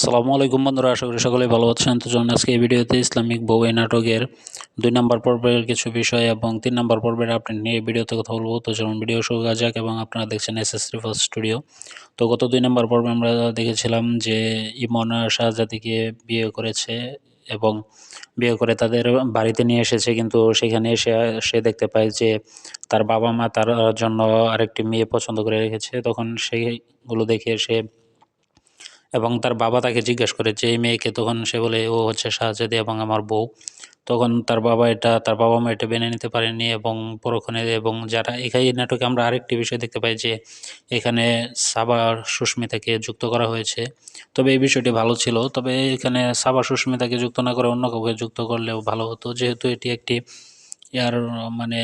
সালামু আলাইকুম বন্ধুরা, আশা করি সকলেই ভালো আছেন। তো চলুন আজকে এই ভিডিওতে ইসলামিক বউ এই নাটকের দুই নম্বর পর্বের কিছু বিষয় এবং তিন নম্বর পর্বের আপডেট নিয়ে এই ভিডিওতে কথা বলব। তো চলুন ভিডিও শুরু করা যাক এবং আপনারা দেখছেন এস এস ফার্স্ট স্টুডিও তো গত দুই নম্বর পর্বে আমরা দেখেছিলাম যে ইমন শাহজাদিকে বিয়ে করেছে এবং বিয়ে করে তাদের বাড়িতে নিয়ে এসেছে, কিন্তু সেখানে এসে, সে দেখতে পায় যে তার বাবা মা তার জন্য আরেকটি মেয়ে পছন্দ করে রেখেছে। তখন সেইগুলো দেখে সে এবং তার বাবা তাকে জিজ্ঞেস করে যে, এই মেয়েকে? তখন সে বলে, ও হচ্ছে শাহজাদি এবং আমার বউ। তখন তার বাবা এটা, তার বাবা মা এটা মেনে নিতে পারেনি এবং পরক্ষণে এবং যারা এখানে নাটকে আমরা আরেকটি বিষয় দেখতে পাই যে, এখানে সাবা সুস্মিতাকে যুক্ত করা হয়েছে। তবে এই বিষয়টি ভালো ছিল। তবে এখানে সাবা সুস্মিতাকে যুক্ত না করে অন্য কাউকে যুক্ত করলেও ভালো হতো। যেহেতু এটি একটি ইয়ার মানে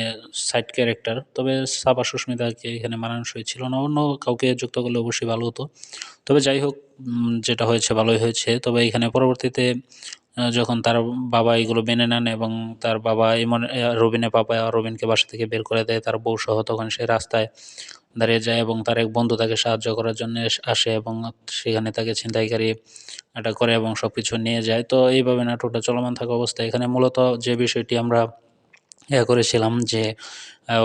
সাইড ক্যারেক্টার তবে সাবা সুস্মিতাকে এখানে মানানসই ছিল না। অন্য কাউকে যুক্ত করলে অবশ্যই ভালো হতো। তবে যাই হোক যেটা হয়েছে ভালোই হয়েছে। তবে এখানে পরবর্তীতে যখন তার বাবা এগুলো মেনে নেন এবং তার বাবা আহ, রবিনের বাবা রবিনকে বাসা থেকে বের করে দেয় তার বউ সহ তখন সে রাস্তায় দাঁড়িয়ে যায় এবং তার এক বন্ধু তাকে সাহায্য করার জন্য আসে এবং সেখানে তাকে ছিনতাইকারী এটা করে এবং সব কিছু নিয়ে যায়। তো এইভাবে নাটকটা চলমান থাকা অবস্থায় এখানে মূলত যে বিষয়টি আমরা ইয়ে করেছিলাম যে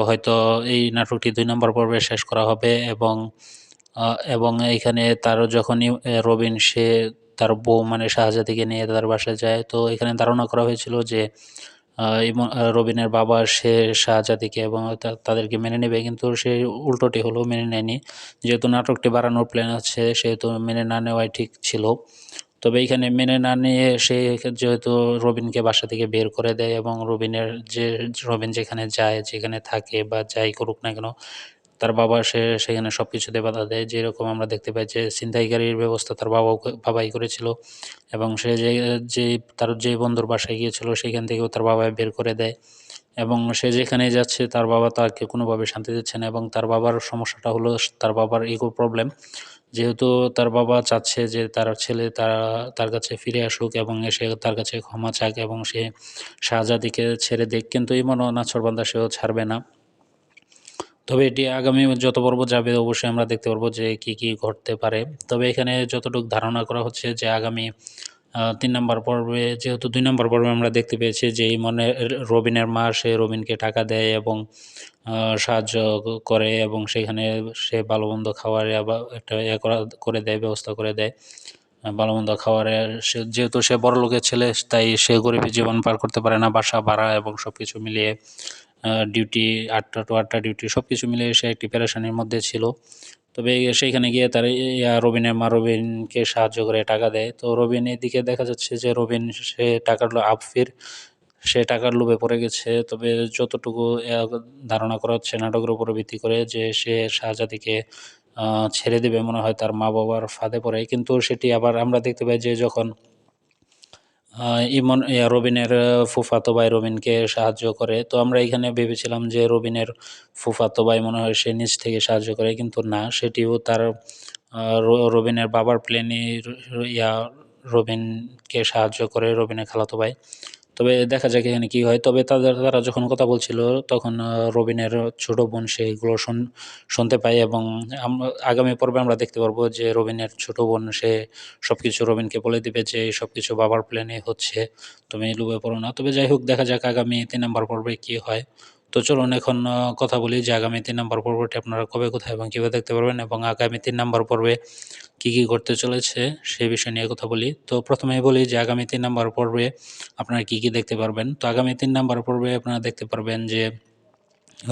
হয়তো এই নাটকটি দুই নম্বর পর্বে শেষ করা হবে এবং এবং এইখানে তার যখনই রবিন সে তার বউ মানে শাহজাদিকে নিয়ে তার বাসায় যায়, তো এখানে ধারণা করা হয়েছিল যে রবিনের বাবা সে শাহজাদিকে এবং তাদেরকে মেনে নেবে, কিন্তু সে উল্টোটি হলো মেনে নেয়নি। যেহেতু নাটকটি বাড়ানোর প্ল্যান আছে, সেহেতু মেনে না নেওয়াই ঠিক ছিল। তবে এখানে মেনে না নিয়ে সে যেহেতু রবিনকে বাসা থেকে বের করে দেয় এবং রবিনের যে, রবিন যেখানে যায়, যেখানে থাকে বা যাই করুক না কেন, তার বাবা সে, সেখানে সব কিছুতে বাধা দেয়। যেরকম আমরা দেখতে পাই যে ছিনতাইকারীর ব্যবস্থা তার বাবা বাবাই করেছিল এবং সে যে যে তার যে বন্ধুর বাসায় গিয়েছিল সেখান থেকেও তার বাবা বের করে দেয় এবং সে যেখানে যাচ্ছে তার বাবা তাকে কোনোভাবে শান্তি দিচ্ছে না এবং তার বাবার সমস্যাটা হলো তার বাবার ইগো প্রবলেম যেহেতু তার বাবা চাচ্ছে যে তার ছেলে তারা, তার কাছে ফিরে আসুক এবং এসে তার কাছে ক্ষমা চাক এবং সে শাহজাদিকে ছেড়ে দেখ কিন্তু ইমনও নাছরবান্দা সেও ছাড়বে না। তবে এটি আগামী যত পর্ব যাবে অবশ্যই আমরা দেখতে পারব যে কি কি ঘটতে পারে। তবে এখানে যতটুক ধারণা করা হচ্ছে যে আগামী তিন নম্বর পর্বে, যেহেতু দুই নম্বর পর্বে আমরা দেখতে পেয়েছি যে মনে রবিনের মা, সে রবিনকে টাকা দেয় এবং সাহায্য করে এবং সেখানে সে ভালো মন্দ খাওয়ার আবার একটা ইয়ে করা, করে দেয়, ব্যবস্থা করে দেয়। ভালো মন্দ খাওয়ারে, সে যেহেতু সে বড় লোকের ছেলে, তাই সে গরিবের জীবন পার করতে পারে না। বাসা, ভাড়া এবং সব কিছু মিলিয়ে ডিউটি আটটা টু আটটা ডিউটি সব কিছু মিলিয়ে সে একটি প্যারেশানির মধ্যে ছিল। তবে সেইখানে গিয়ে তার রবিনের মা রবিনকে সাহায্য করে টাকা দেয়। তো রবিন এদিকে দেখা যাচ্ছে যে রবিন সে টাকার আফির সে টাকার লোভে পড়ে গেছে। তবে যতটুকু ধারণা করা হচ্ছে নাটকের উপর ভিত্তি করে যে সে শাহজাদিকে ছেড়ে দেবে মনে হয় তার মা বাবার ফাঁদে পড়ে। কিন্তু সেটি আবার আমরা দেখতে পাই যে যখন ইমন রবিনের ফুফাতো ভাই রবিনকে সাহায্য করে। তো আমরা এখানে ভেবেছিলাম যে রবিনের ফুফাতো ভাই মনে হয় সে নিচ থেকে সাহায্য করে, কিন্তু না, সেটিও তার রবিনের বাবার প্লেনে ইয়া রবিনকে সাহায্য করে, রবিনের খালাতো ভাই। তবে দেখা যাক এখানে কি হয়। তবে তাদের, তারা যখন কথা বলছিল, তখন রবিনের ছোট বোন সেগুলো শুন, শুনতে পায় এবং আগামী পর্বে আমরা দেখতে পারব যে রবিনের ছোট বোন, সে সব কিছু রবিনকে বলে দিবে যে সব কিছু বাবার প্ল্যানে হচ্ছে, তুমি লুবে পড়ো না। তবে যাই হোক, দেখা যাক আগামী তিন নম্বর পর্বে কি হয়। তো চলুন এখন কথা বলি যে আগামী তিন নম্বর পর্বটি আপনারা কবে কোথায় এবং কীভাবে দেখতে পারবেন এবং আগামী তিন নম্বর পর্বে কী কী ঘটতে চলেছে সে বিষয় নিয়ে কথা বলি। তো প্রথমেই বলি যে আগামী তিন নম্বর পর্বে আপনারা কী কী দেখতে পারবেন? তো আগামী তিন নম্বর পর্বে আপনারা দেখতে পারবেন যে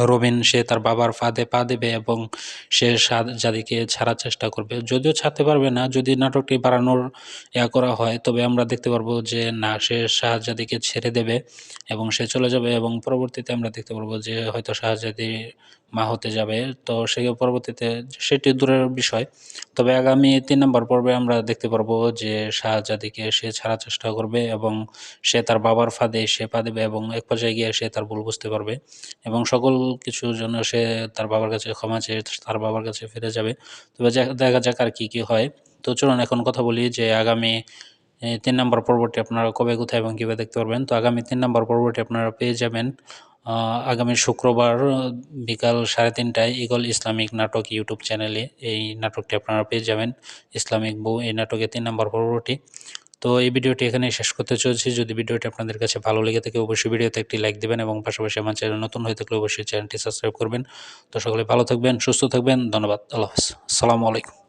রবিন সে তার বাবার ফাঁদে পা দেবে এবং সে শাহজাদিকে ছাড়ার চেষ্টা করবে। যদিও ছাড়তে পারবে না, যদি নাটকটি বাড়ানোর ইয়া করা হয়, তবে আমরা দেখতে পারব যে না, সে শাহজাদিকে ছেড়ে দেবে এবং সে চলে যাবে এবং পরবর্তীতে আমরা দেখতে পারব যে হয়তো শাহজাদি মা হতে যাবে। তো সেই পরবর্তীতে সেটি দূরের বিষয়। তবে আগামী তিন নম্বর পর্বে আমরা দেখতে পারব যে শাহজাদিকে সে ছাড়ার চেষ্টা করবে এবং সে তার বাবার ফাঁদে সে পা দেবে এবং এক পর্যায়ে গিয়ে সে তার ভুল বুঝতে পারবে এবং সকল কিছুর জন্য সে তার বাবার কাছে ক্ষমা চেয়ে তার বাবার কাছে ফিরে যাবে। তবে দেখা যাক আর কী কী হয়। তো চলুন এখন কথা বলি যে আগামী তিন নম্বর পর্বটি আপনারা কবে, কোথায় এবং কীভাবে দেখতে পারবেন। তো আগামী তিন নম্বর পর্বটি আপনারা পেয়ে যাবেন আগামী শুক্রবার বিকাল সাড়ে তিনটায় ইগল ইসলামিক নাটক ইউটিউব চ্যানেলে এই নাটকটি আপনারা পেয়ে যাবেন। ইসলামিক বউ এই নাটকের তিন নম্বর পর্বটি। তো এই ভিডিওটি এখানে শেষ করতে চলছি। যদি ভিডিওটি আপনাদের কাছে ভালো লেগে থাকে, অবশ্যই ভিডিওতে একটি লাইক দিবেন এবং পাশাপাশি আমার চ্যানেল নতুন হয়ে থাকলে অবশ্যই চ্যানেলটি সাবস্ক্রাইব করবেন। তো সকলে ভালো থাকবেন, সুস্থ থাকবেন। ধন্যবাদ। আল্লাহ হাফেজ। আসসালামু আলাইকুম।